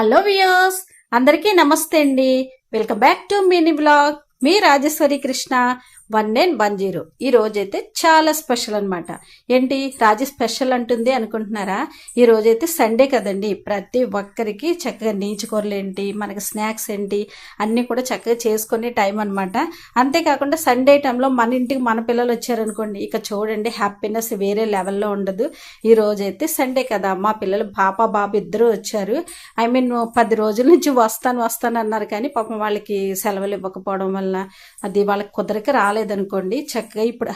Hello వియోస్ అందరికీ నమస్తే అండి. Welcome back to mini blog. Me Rajeswari Krishna. One nine one zero ఈ రోజైతే చాలా స్పెషల్ అనమాట ఏంటి? రాజు స్పెషల్ అంటుంది అనుకుంటున్నారా? ఈ రోజైతే సండే కదండి. ప్రతి ఒక్కరికి చక్కగా నీచుకూరలు ఏంటి మనకి స్నాక్స్ ఏంటి అన్నీ కూడా చక్కగా చేసుకునే టైం అనమాట అంతేకాకుండా సండే టైంలో మన ఇంటికి మన పిల్లలు వచ్చారనుకోండి ఇక చూడండి హ్యాపీనెస్ వేరే లెవెల్లో ఉండదు. ఈ రోజైతే సండే కదా. మా పిల్లలు పాప బాబు ఇద్దరు వచ్చారు. ఐ మీన్ పది రోజుల నుంచి వస్తాను వస్తాను అన్నారు కానీ పాపం వాళ్ళకి సెలవులు ఇవ్వకపోవడం వల్ల అది వాళ్ళకి కుదరక రాలేదనుకోండి చక్కగా ఇప్పుడు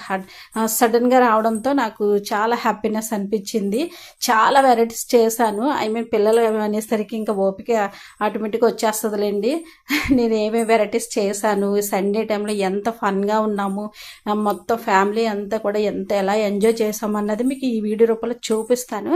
సడన్గా రావడంతో నాకు చాలా హ్యాపీనెస్ అనిపించింది. చాలా వెరైటీస్ చేశాను. ఐ మీన్ పిల్లలు అనేసరికి ఇంకా ఓపిక ఆటోమేటిక్గా వచ్చేస్తుందిలేండి. నేను ఏమేమి వెరైటీస్ చేశాను సండే టైంలో ఎంత ఫన్గా ఉన్నాము మొత్తం ఫ్యామిలీ అంతా కూడా ఎంత ఎలా ఎంజాయ్ చేసామన్నది మీకు ఈ వీడియో రూపంలో చూపిస్తాను.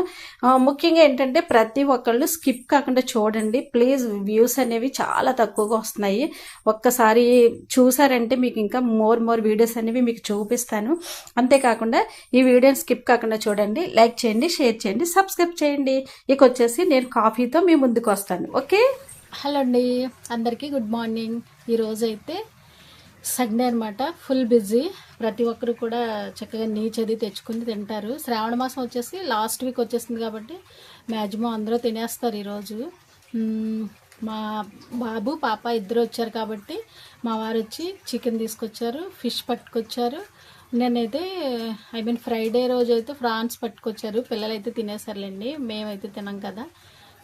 ముఖ్యంగా ఏంటంటే ప్రతి ఒక్కళ్ళు స్కిప్ కాకుండా చూడండి. ప్లీజ్ వ్యూస్ అనేవి చాలా తక్కువగా వస్తున్నాయి. ఒక్కసారి చూసారంటే మీకు ఇంకా మోర్ మోర్ వీడియోస్ అనేవి మీకు చూపిస్తాను. అంతేకాకుండా ఈ వీడియోని స్కిప్ కాకుండా చూడండి లైక్ చేయండి షేర్ చేయండి సబ్స్క్రైబ్ చేయండి. ఇక వచ్చేసి నేను కాఫీతో మీ ముందుకు వస్తాను. ఓకే? హలో అండి. అందరికీ గుడ్ మార్నింగ్. ఈరోజు అయితే సండే అనమాట ఫుల్ బిజీ. ప్రతి ఒక్కరు కూడా చక్కగా నీచ్ అది తెచ్చుకుని తింటారు. శ్రావణ మాసం వచ్చేసి లాస్ట్ వీక్ వచ్చేసింది కాబట్టి మ్యాక్సిమం అందరూ తినేస్తారు ఈరోజు మా బాబు పాప ఇద్దరు వచ్చారు కాబట్టి మా వారు వచ్చి చికెన్ తీసుకొచ్చారు ఫిష్ పట్టుకొచ్చారు. నేనైతే ఐ మీన్ ఫ్రైడే రోజు అయితే ఫ్రాన్స్ పట్టుకొచ్చారు. పిల్లలైతే తినేసారులేండి మేమైతే తినాం కదా.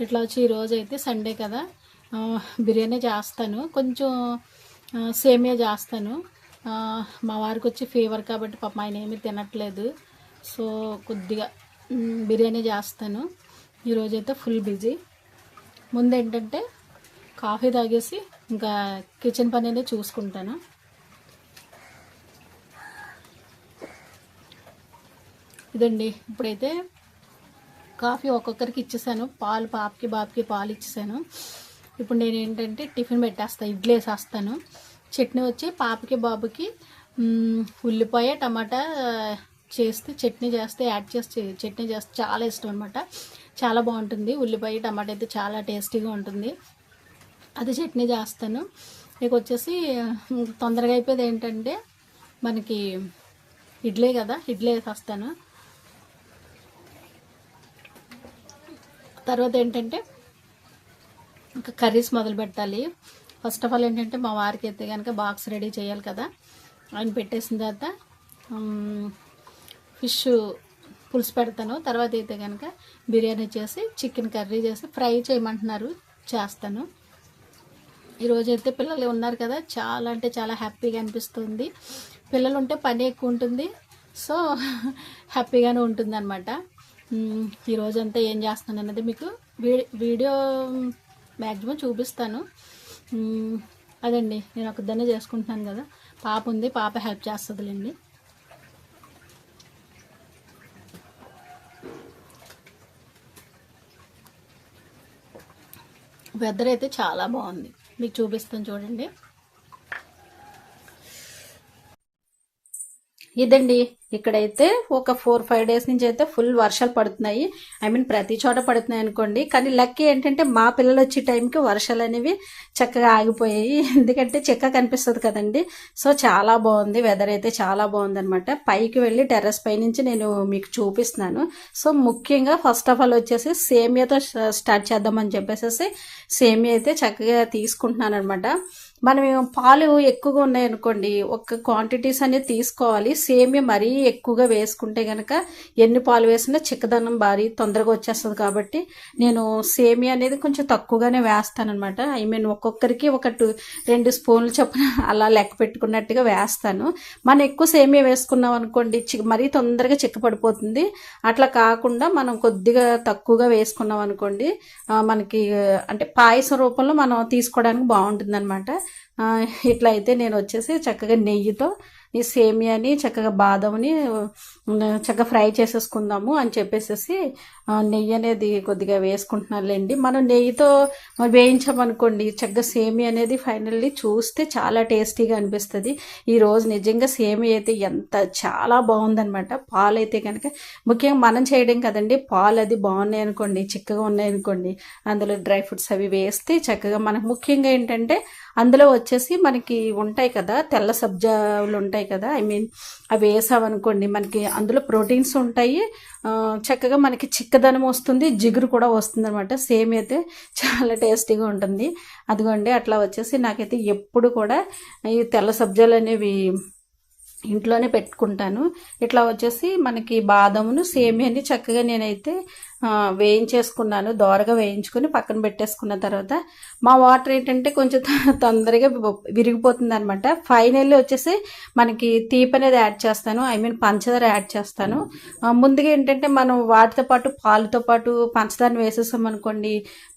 ఇట్లా వచ్చి ఈరోజు అయితే సండే కదా. బిర్యానీ చేస్తాను. కొంచెం సేమియా చేస్తాను. మా వారికి వచ్చి ఫీవర్ కాబట్టి పాప ఆయన ఏమీ తినట్లేదు. సో కొద్దిగా బిర్యానీ చేస్తాను. ఈరోజైతే ఫుల్ బిజీ ముందు ఏంటంటే కాఫీ తాగేసి ఇంకా కిచెన్ పని అనేది చూసుకుంటాను. ఇదండి ఇప్పుడైతే కాఫీ ఒక్కొక్కరికి ఇచ్చేసాను. పాలు పాపకి బాబుకి పాలు ఇచ్చేసాను. ఇప్పుడు నేను ఏంటంటే టిఫిన్ పెట్టేస్తాను ఇడ్లీ వేసేస్తాను చట్నీ వచ్చి పాపకి బాబుకి ఉల్లిపాయ టమాటా చేస్తే చట్నీ చేస్తే యాడ్ చేస్తే చట్నీ చేస్తే చాలా ఇష్టం అనమాట చాలా బాగుంటుంది. ఉల్లిపాయ టమాటా అయితే చాలా టేస్టీగా ఉంటుంది. అది చట్నీ చేస్తాను. ఇక వచ్చేసి తొందరగా అయిపోయేది ఏంటంటే మనకి ఇడ్లీ కదా ఇడ్లీ వేసేస్తాను. తర్వాత ఏంటంటే ఇంకా కర్రీస్ మొదలు పెట్టాలి. ఫస్ట్ ఆఫ్ ఆల్ ఏంటంటే మా వారికి అయితే కనుక బాక్స్ రెడీ చేయాలి కదా. ఆయన పెట్టేసిన తర్వాత ఫిష్ పులుసు పెడతాను. తర్వాత అయితే కనుక బిర్యానీ చేసి చికెన్ కర్రీ చేసి ఫ్రై చేయమంటున్నారు చేస్తాను. ఈరోజు అయితే పిల్లలు ఉన్నారు కదా చాలా అంటే చాలా హ్యాపీగా అనిపిస్తుంది. పిల్లలు ఉంటే పని ఎక్కువ ఉంటుంది. సో హ్యాపీగానే ఉంటుంది అనమాట ఈరోజంతా ఏం చేస్తున్నాను అన్నది మీకు వీడియో మ్యాక్సిమం చూపిస్తాను. అదండి నేను ఒకదాన్నే చేసుకుంటున్నాను కదా. పాప ఉంది పాప హెల్ప్ చేస్తుందిలేండి వెదర్ అయితే చాలా బాగుంది. మీకు చూపిస్తాను చూడండి. ఇదండి. ఇక్కడైతే ఒక ఫోర్ ఫైవ్ డేస్ నుంచి అయితే ఫుల్ వర్షాలు పడుతున్నాయి. ఐ మీన్ ప్రతి చోట పడుతున్నాయి అనుకోండి. కానీ లక్కీ ఏంటంటే మా పిల్లలు వచ్చే టైంకి వర్షాలు అనేవి చక్కగా ఆగిపోయాయి. ఎందుకంటే చక్కగా కనిపిస్తుంది కదండి. సో చాలా బాగుంది. వెదర్ అయితే చాలా బాగుంది అనమాట పైకి వెళ్ళి టెర్రస్ పై నుంచి నేను మీకు చూపిస్తున్నాను. సో ముఖ్యంగా ఫస్ట్ ఆఫ్ ఆల్ వచ్చేసి సేమియాతో స్టార్ట్ చేద్దామని చెప్పేసి సేమియా అయితే చక్కగా తీసుకుంటున్నాను అనమాట మనం పాలు ఎక్కువగా ఉన్నాయనుకోండి ఒక క్వాంటిటీస్ అనేది తీసుకోవాలి. సేమియా మరీ ఎక్కువగా వేసుకుంటే కనుక ఎన్ని పాలు వేసినా చిక్కదనం భారీ తొందరగా వచ్చేస్తుంది కాబట్టి నేను సేమియా అనేది కొంచెం తక్కువగానే వేస్తానమాట ఐ మీన్ ఒక్కొక్కరికి ఒక టూ రెండు స్పూన్లు చొప్పున అలా లెక్క పెట్టుకున్నట్టుగా వేస్తాను. మనం ఎక్కువ సేమియా వేసుకున్నాం అనుకోండి మరీ తొందరగా చిక్కపడిపోతుంది. అట్లా కాకుండా మనం కొద్దిగా తక్కువగా వేసుకున్నాం అనుకోండి మనకి అంటే పాయసం రూపంలో మనం తీసుకోవడానికి బాగుంటుంది అనమాట ఇట్లా అయితే నేను వచ్చేసి చక్కగా నెయ్యితో ఈ సేమియాని చక్కగా బాదంని చక్కగా ఫ్రై చేసేసుకుందాము అని చెప్పేసి నెయ్యి అనేది కొద్దిగా వేసుకుంటున్నారులేండి మనం నెయ్యితో వేయించామనుకోండి చక్కగా సేమియా అనేది ఫైనల్లీ చూస్తే చాలా టేస్టీగా అనిపిస్తుంది. ఈరోజు నిజంగా సేమియా అయితే ఎంత చాలా బాగుందనమాట. పాలు అయితే కనుక ముఖ్యంగా మనం చేయడం కదండి పాలు అది బాగున్నాయి అనుకోండి చిక్కగా ఉన్నాయి అనుకోండి అందులో డ్రై ఫ్రూట్స్ అవి వేస్తే చక్కగా మనకు ముఖ్యంగా ఏంటంటే అందులో వచ్చేసి మనకి ఉంటాయి కదా తెల్ల సబ్జాలు ఉంటాయి కదా. ఐ మీన్ అవి వేసామనుకోండి మనకి అందులో ప్రోటీన్స్ ఉంటాయి. చక్కగా మనకి చిక్కదనం వస్తుంది జిగురు కూడా వస్తుంది అనమాట సేమ్ అయితే చాలా టేస్టీగా ఉంటుంది. అదిగోండి అట్లా వచ్చేసి నాకైతే ఎప్పుడు కూడా ఈ తెల్ల సబ్జాలు అనేవి ఇంట్లోనే పెట్టుకుంటాను. ఇట్లా వచ్చేసి మనకి బాదమును సేమియాని చక్కగా నేనైతే వేయించేసుకున్నాను దోరగా వేయించుకొని పక్కన పెట్టేసుకున్న తర్వాత మా వాటర్ ఏంటంటే కొంచెం త- తొందరగా విరిగిపోతుంది అనమాట ఫైనల్లీ వచ్చేసి మనకి తీపి అనేది యాడ్ చేస్తాను. ఐ మీన్ పంచదార యాడ్ చేస్తాను. ముందుగా ఏంటంటే మనం వాటితో పాటు పాలతో పాటు పంచదారని వేసేసాం అనుకోండి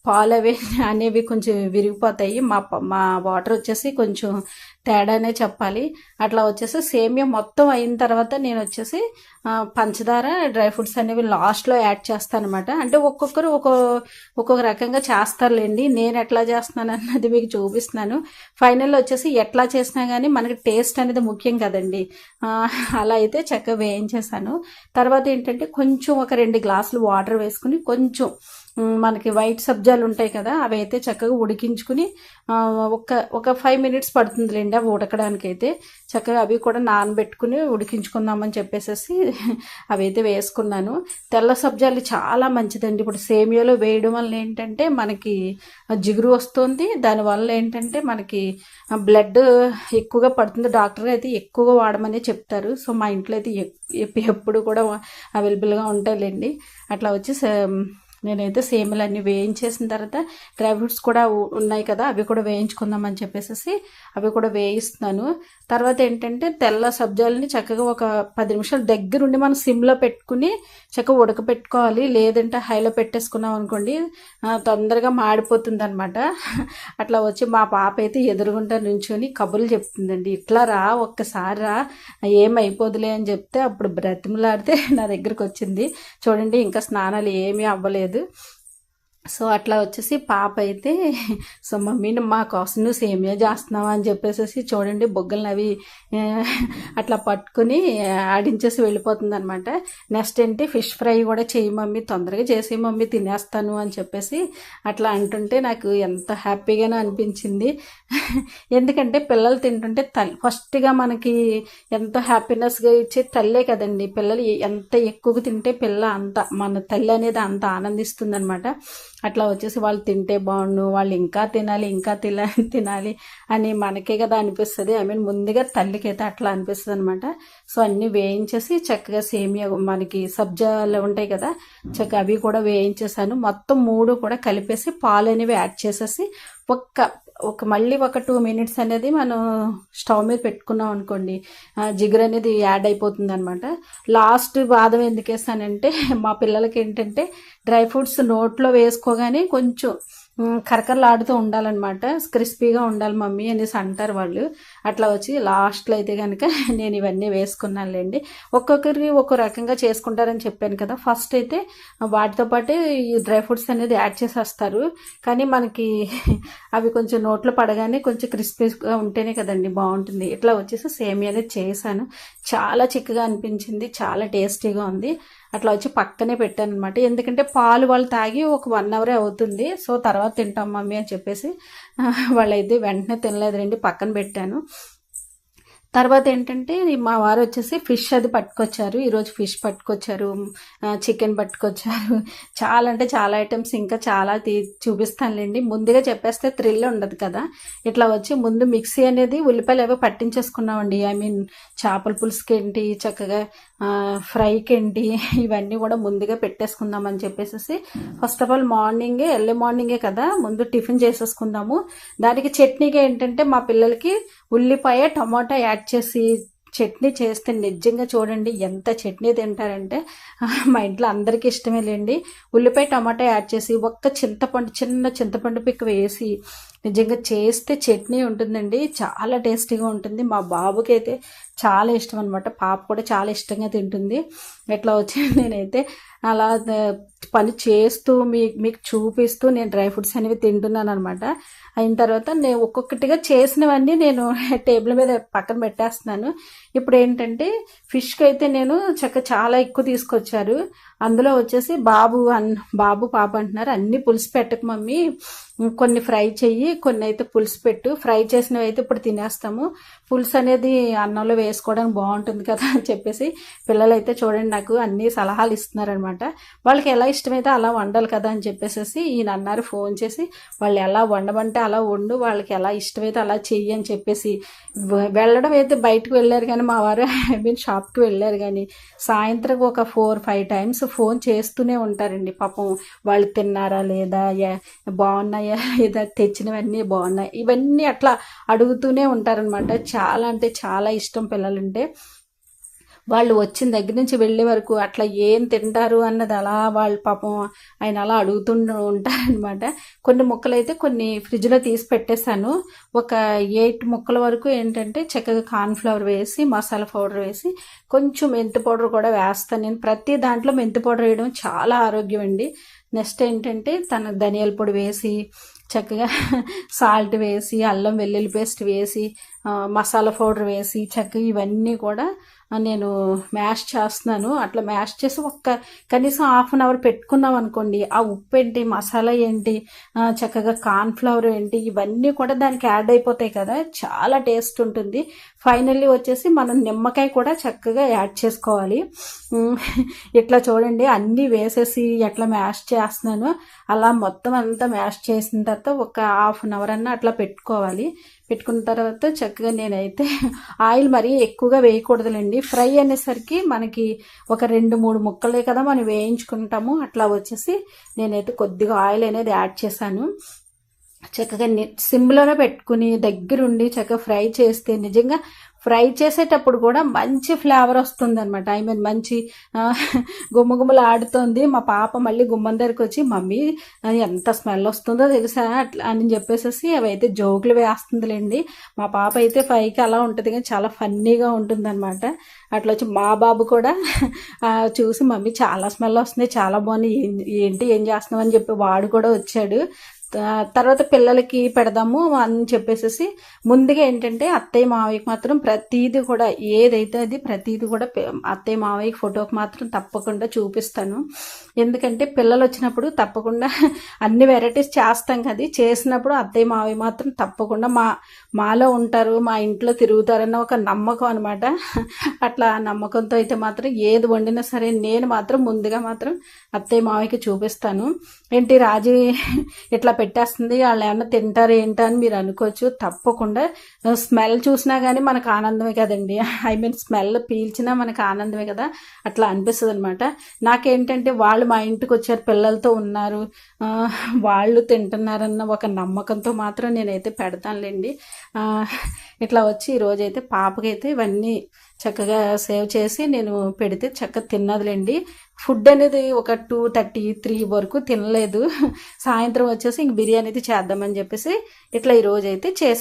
పాలు అవి అనేవి కొంచెం విరిగిపోతాయి. మా మా వాటర్ వచ్చేసి కొంచెం తేడానే చెప్పాలి. అట్లా వచ్చేసి సేమియా మొత్తం అయిన తర్వాత నేను వచ్చేసి పంచదార డ్రై ఫ్రూట్స్ అనేవి లాస్ట్లో యాడ్ చేస్తాను అనమాట అంటే ఒక్కొక్కరు ఒక్కో ఒక్కొక్క రకంగా చేస్తారులేండి. నేను ఎట్లా చేస్తున్నాను అన్నది మీకు చూపిస్తున్నాను. ఫైనల్లో వచ్చేసి ఎట్లా చేసినా కానీ మనకి టేస్ట్ అనేది ముఖ్యం కదండి. అలా అయితే చక్కగా వేయించేసాను తర్వాత ఏంటంటే కొంచెం ఒక రెండు గ్లాసులు వాటర్ వేసుకుని కొంచెం మనకి వైట్ సబ్జాలు ఉంటాయి కదా అవి అయితే చక్కగా ఉడికించుకుని ఒక ఒక ఫైవ్ మినిట్స్ పడుతుందిలేండి అవి ఉడకడానికి అయితే చక్కగా అవి కూడా నానబెట్టుకుని ఉడికించుకుందామని చెప్పేసి అవి అయితే వేసుకున్నాను. తెల్ల సబ్జాలు చాలా మంచిదండి. ఇప్పుడు సేమియాలో వేయడం వల్ల ఏంటంటే మనకి జిగురు వస్తుంది. దానివల్ల ఏంటంటే మనకి బ్లడ్ ఎక్కువగా పడుతుంది. డాక్టర్ అయితే ఎక్కువగా వాడమనే చెప్తారు. సో మా ఇంట్లో అయితే ఎప్పుడు కూడా అవైలబుల్గా ఉంటాయిలేండి. అట్లా వచ్చి సే- నేనైతే సేమ్లన్నీ వేయించేసిన తర్వాత డ్రై ఫ్రూట్స్ కూడా ఉన్నాయి కదా అవి కూడా వేయించుకుందామని చెప్పేసి అవి కూడా వేయిస్తున్నాను. తర్వాత ఏంటంటే తెల్ల సబ్జాలని చక్కగా ఒక పది నిమిషాలు దగ్గరుండి మనం సిమ్లో పెట్టుకుని చక్కగా ఉడకపెట్టుకోవాలి. లేదంటే హైలో పెట్టేసుకున్నాం అనుకోండి తొందరగా మాడిపోతుంది అనమాట అట్లా వచ్చి మా పాప అయితే ఎదురుగుంటా నుంచొని కబుర్లు చెప్తుందండి ఇట్లా రా ఒక్కసారి రా ఏమైపోదులే అని చెప్తే అప్పుడు బ్రతిమలాడితే నా దగ్గరకు వచ్చింది చూడండి ఇంకా స్నానాలు ఏమీ అవ్వలేదు. え సో అట్లా వచ్చేసి పాప అయితే సో మమ్మీని మా కోసం నువ్వు సేమియా చేస్తున్నావా? అని చెప్పేసి చూడండి బొగ్గలను అవి అట్లా పట్టుకుని ఆడించేసి వెళ్ళిపోతుంది అనమాట నెక్స్ట్ ఏంటి? ఫిష్ ఫ్రై కూడా చేయి మమ్మీ తొందరగా చేసి మమ్మీ తినేస్తాను అని చెప్పేసి అట్లా అంటుంటే నాకు ఎంత హ్యాపీగానే అనిపించింది. ఎందుకంటే పిల్లలు తింటుంటే తల్లి ఫస్ట్గా మనకి ఎంతో హ్యాపీనెస్గా ఇచ్చే తల్లే కదండి. పిల్లలు ఎంత ఎక్కువగా తింటే పిల్ల అంత మన తల్లి అనేది అంత ఆనందిస్తుంది అనమాట అట్లా వచ్చేసి వాళ్ళు తింటే బాగుండు వాళ్ళు ఇంకా తినాలి ఇంకా తిన తినాలి అని మనకే కదా అనిపిస్తుంది. ఐ మీన్ ముందుగా తల్లికి అయితే అట్లా అనిపిస్తుంది అనమాట సో అన్నీ వేయించేసి చక్కగా సేమియా మనకి సబ్జాలు ఉంటాయి కదా చక్కగా అవి కూడా వేయించేసాను. మొత్తం మూడు కూడా కలిపేసి పాలు అనేవి యాడ్ చేసేసి ఒక్క ఒక మళ్ళీ ఒక టూ మినిట్స్ అనేది మనం స్టవ్ మీద పెట్టుకున్నాం అనుకోండి జిగురు అనేది యాడ్ అయిపోతుంది అనమాట లాస్ట్ బాదం ఎందుకు వేస్తానంటే మా పిల్లలకి ఏంటంటే డ్రై ఫ్రూట్స్ నోట్లో వేసుకోగానే కొంచెం కరకరలాడుతూ ఉండాలన్నమాట. క్రిస్పీగా ఉండాలి మమ్మీ అనేసి అంటారు వాళ్ళు. అట్లా వచ్చి లాస్ట్లో అయితే కనుక నేను ఇవన్నీ వేసుకున్నానులేండి. ఒక్కొక్కరికి ఒక్కో రకంగా చేసుకుంటారని చెప్పాను కదా. ఫస్ట్ అయితే వాటితో పాటు ఈ డ్రై ఫ్రూట్స్ అనేది యాడ్ చేసేస్తారు. కానీ మనకి అవి కొంచెం నోట్లో పడగానే కొంచెం క్రిస్పీగా ఉంటేనే కదండి బాగుంటుంది. ఇట్లా వచ్చేసి సేమియా అనేది చేశాను. చాలా చిక్కగా అనిపించింది. చాలా టేస్టీగా ఉంది. అట్లా వచ్చి పక్కనే పెట్టాను అనమాట ఎందుకంటే పాలు వాళ్ళు తాగి ఒక వన్ అవరే అవుతుంది. సో తర్వాత తింటాం మమ్మీ అని చెప్పేసి వాళ్ళైతే వెంటనే తినలేదు రండి పక్కన పెట్టాను. తర్వాత ఏంటంటే మా వారు వచ్చేసి ఫిష్ అది పట్టుకొచ్చారు. ఈరోజు ఫిష్ పట్టుకొచ్చారు చికెన్ పట్టుకొచ్చారు. చాలా అంటే చాలా ఐటమ్స్ ఇంకా చాలా తీ చూపిస్తానులేండి. ముందుగా చెప్పేస్తే థ్రిల్ ఉండదు కదా. ఇట్లా వచ్చి ముందు మిక్సీ అనేది ఉల్లిపాయలు ఏవో పట్టించేసుకున్నామండి. ఐ మీన్ చేపల పులుసుకి ఏంటి చక్కగా ఫ్రైకి ఏంటి ఇవన్నీ కూడా ముందుగా పెట్టేసుకుందామని చెప్పేసి ఫస్ట్ ఆఫ్ ఆల్ మార్నింగే ఎర్లీ మార్నింగే కదా ముందు టిఫిన్ చేసేసుకుందాము. దానికి చట్నీకి ఏంటంటే మా పిల్లలకి ఉల్లిపాయ టమాటా యాడ్ చేసి చట్నీ చేస్తే నిజంగా చూడండి ఎంత చట్నీ తింటారంటే మా ఇంట్లో అందరికీ ఇష్టమే లేండి. ఉల్లిపాయ టమాటా యాడ్ చేసి ఒక్క చింతపండు చిన్న చింతపండు పిక్క వేసి నిజంగా చేస్తే చట్నీ ఉంటుందండి. చాలా టేస్టీగా ఉంటుంది. మా బాబుకి అయితే చాలా ఇష్టం అనమాట పాప కూడా చాలా ఇష్టంగా తింటుంది. ఎట్లా వచ్చి నేనైతే అలా పని చేస్తూ మీ మీకు చూపిస్తూ నేను డ్రై ఫ్రూట్స్ అనేవి తింటున్నాను అనమాట అయిన తర్వాత నేను ఒక్కొక్కటిగా చేసినవన్నీ నేను టేబుల్ మీద పక్కన పెట్టేస్తున్నాను. ఇప్పుడు ఏంటంటే ఫిష్కి అయితే నేను చక్క చాలా ఎక్కువ తీసుకొచ్చారు. అందులో వచ్చేసి బాబు అన్ బాబు పాప అంటున్నారు అన్ని పులుసు పెట్టకు మమ్మీ. కొన్ని ఫ్రై చెయ్యి కొన్ని అయితే పులుసు పెట్టు. ఫ్రై చేసినవి అయితే ఇప్పుడు తినేస్తాము. పులుసు అనేది అన్నంలో వేసుకోవడానికి బాగుంటుంది కదా అని చెప్పేసి పిల్లలైతే చూడండి నాకు అన్ని సలహాలు ఇస్తున్నారనమాట. వాళ్ళకి ఎలా ఇష్టమైతే అలా వండాలి కదా అని చెప్పేసి ఈయన అన్నారు ఫోన్ చేసి వాళ్ళు ఎలా వండమంటే అలా వండు వాళ్ళకి ఎలా ఇష్టమైతే అలా చెయ్యి అని చెప్పేసి. వెళ్ళడం అయితే బయటకు వెళ్ళారు కానీ మా వారు ఐ మీన్ షాప్కి వెళ్ళారు కానీ సాయంత్రం ఒక ఫోర్ ఫైవ్ టైమ్స్ ఫోన్ చేస్తూనే ఉంటారండి. పాపం వాళ్ళు తిన్నారా లేదా బాగున్నాయా లేదా తెచ్చినవన్నీ బాగున్నాయి? ఇవన్నీ అట్లా అడుగుతూనే ఉంటారనమాట. చాలా అంటే చాలా ఇష్టం పిల్లలంటే. వాళ్ళు వచ్చిన దగ్గర నుంచి వెళ్ళే వరకు అట్లా ఏం తింటారు అన్నది అలా వాళ్ళు పాపం ఆయన అలా అడుగుతూ ఉంటారనమాట కొన్ని ముక్కలు అయితే కొన్ని ఫ్రిడ్జ్లో తీసి పెట్టేశాను. ఒక ఎయిట్ ముక్కల వరకు ఏంటంటే చక్కగా కార్న్ఫ్లవర్ వేసి మసాలా పౌడర్ వేసి కొంచెం మెంతి పౌడర్ కూడా వేస్తాను. నేను ప్రతి దాంట్లో మెంతి పౌడర్ వేయడం చాలా ఆరోగ్యం అండి. నెక్స్ట్ ఏంటంటే తన ధనియాల పొడి వేసి చక్కగా సాల్ట్ వేసి అల్లం వెల్లుల్లి పేస్ట్ వేసి మసాలా పౌడర్ వేసి చక్కగా ఇవన్నీ కూడా నేను మ్యాష్ చేస్తున్నాను. అట్లా మ్యాష్ చేసి ఒక్క కనీసం హాఫ్ అన్ అవర్ పెట్టుకున్నాం అనుకోండి ఆ ఉప్పు ఏంటి మసాలా ఏంటి చక్కగా కార్న్ఫ్లవర్ ఏంటి ఇవన్నీ కూడా దానికి యాడ్ అయిపోతాయి కదా. చాలా టేస్ట్ ఉంటుంది. ఫైనల్లీ వచ్చేసి మనం నిమ్మకాయ కూడా చక్కగా యాడ్ చేసుకోవాలి. ఇట్లా చూడండి అన్నీ వేసేసి ఎట్లా మ్యాష్ చేస్తున్నాను. అలా మొత్తం అంతా మ్యాష్ చేసిన తర్వాత ఒక హాఫ్ అన్ అవర్ అన్న అట్లా పెట్టుకోవాలి. పెట్టుకున్న తర్వాత చక్కగా నేనైతే ఆయిల్ మరీ ఎక్కువగా వేయకూడదులేండి. ఫ్రై అనేసరికి మనకి ఒక రెండు మూడు ముక్కలే కదా మనం వేయించుకుంటాము. అట్లా వచ్చేసి నేనైతే కొద్దిగా ఆయిల్ అనేది యాడ్ చేశాను. చక్కగా సిమ్లోనే పెట్టుకుని దగ్గరుండి చక్కగా ఫ్రై చేస్తే నిజంగా ఫ్రై చేసేటప్పుడు కూడా మంచి ఫ్లేవర్ వస్తుంది అనమాట ఐ మీన్ మంచి గుమ్మగుమ్మలు ఆడుతుంది మా పాప మళ్ళీ గుమ్మం దగ్గరికి వచ్చి మమ్మీ ఎంత స్మెల్ వస్తుందో తెలుసా? అట్లా అని చెప్పేసి అవైతే జోకులు వేస్తుందిలేండి. మా పాప అయితే పైకి అలా ఉంటుంది కానీ చాలా ఫన్నీగా ఉంటుంది అనమాట అట్లా వచ్చి మా బాబు కూడా చూసి మమ్మీ చాలా స్మెల్ వస్తుంది చాలా బాగుంది. ఏం- ఏంటి ఏం చేస్తున్నావు? అని చెప్పి వాడు కూడా వచ్చాడు. తర్వాత పిల్లలకి పెడదాము అని చెప్పేసి ముందుగా ఏంటంటే అత్తయ్య మావయ్యకి మాత్రం ప్రతీది కూడా ఏదైతే అది ప్రతీది కూడా అత్తయ్య మావయ్యకి ఫోటోకి మాత్రం తప్పకుండా చూపిస్తాను. ఎందుకంటే పిల్లలు వచ్చినప్పుడు తప్పకుండా అన్ని వెరైటీస్ చేస్తాం కదా. చేసినప్పుడు అత్తయ్య మావయ్య మాత్రం తప్పకుండా మా మాలో ఉంటారు మా ఇంట్లో తిరుగుతారన్న ఒక నమ్మకం అనమాట అట్లా ఆ నమ్మకంతో అయితే మాత్రం ఏది వండినా సరే నేను మాత్రం ముందుగా మాత్రం అత్తయ్య మావయ్యకి చూపిస్తాను. ఏంటి రాజీ ఇట్లా పెట్టేస్తుంది. వాళ్ళు ఏమన్నా తింటారు ఏంటో అని మీరు అనుకోవచ్చు. తప్పకుండా స్మెల్ చూసినా కానీ మనకు ఆనందమే కదండి. ఐ మీన్ స్మెల్ పీల్చినా మనకు ఆనందమే కదా. అట్లా అనిపిస్తుంది అనమాట నాకేంటంటే వాళ్ళు మా ఇంటికి వచ్చారు పిల్లలతో ఉన్నారు. వాళ్ళు తింటున్నారన్న ఒక నమ్మకంతో మాత్రం నేనైతే పెడతానులేండి. ఇట్లా వచ్చి ఈరోజైతే పాపకైతే ఇవన్నీ చక్కగా సేవ్ చేసి నేను పెడితే చక్కగా తిన్నదిలేండి. ఫుడ్ అనేది ఒక టూ థర్టీ త్రీ వరకు తినలేదు. సాయంత్రం వచ్చేసి ఇంక బిర్యానీ అయితే చేద్దామని చెప్పేసి ఇట్లా ఈరోజు అయితే చేశాను.